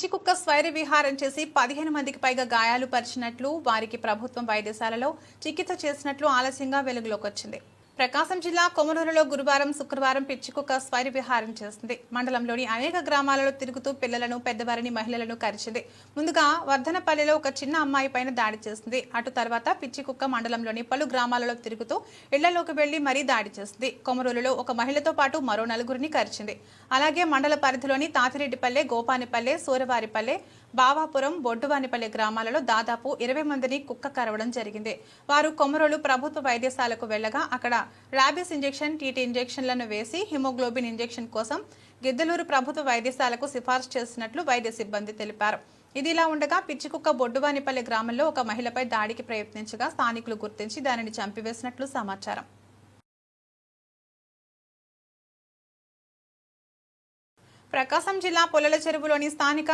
పిచ్చి కుక్క స్వైర విహారం చేసి పదిహేను మందికి పైగా గాయాలు పరిచినట్లు వారికి ప్రభుత్వం వైద్యశాలలో చికిత్స చేసినట్లు ఆలస్యంగా వెలుగులోకి వచ్చింది. ప్రకాశం జిల్లా కొమరూరులో గురువారం శుక్రవారం పిచ్చి కుక్క స్వైర విహారం చేసింది. మండలంలోని అనేక గ్రామాలలో తిరుగుతూ పిల్లలను పెద్దవారిని మహిళలను కరిచింది. ముందుగా వర్ధనపల్లిలో ఒక చిన్న అమ్మాయి పైన దాడి చేసింది. అటు తర్వాత పిచ్చి కుక్క మండలంలోని పలు గ్రామాలలో తిరుగుతూ ఇళ్ళలోకి వెళ్ళి మరీ దాడి చేసింది. కొమరూరులో ఒక మహిళతో పాటు మరో నలుగురిని కరిచింది. అలాగే మండల పరిధిలోని తాతిరెడ్డిపల్లె గోపానిపల్లె సూరవారిపల్లె బావాపురం బొడ్డువానిపల్లె గ్రామాలలో దాదాపు ఇరవై మందిని కుక్క కరవడం జరిగింది. వారు కొమరోలు ప్రభుత్వ వైద్యశాలకు వెళ్ళగా అక్కడ ర్యాబిస్ ఇంజెక్షన్ టీటీ ఇంజెక్షన్లను వేసి హిమోగ్లోబిన్ ఇంజెక్షన్ కోసం గిద్దలూరు ప్రభుత్వ వైద్యశాలకు సిఫార్సు చేసినట్లు వైద్య సిబ్బంది తెలిపారు. ఇదిలా ఉండగా పిచ్చికుక్క బొడ్డువానిపల్లె గ్రామంలో ఒక మహిళపై దాడికి ప్రయత్నించగా స్థానికులు గుర్తించి దానిని చంపివేసినట్లు సమాచారం. ప్రకాశం జిల్లా పొలల చెరువులోని స్థానిక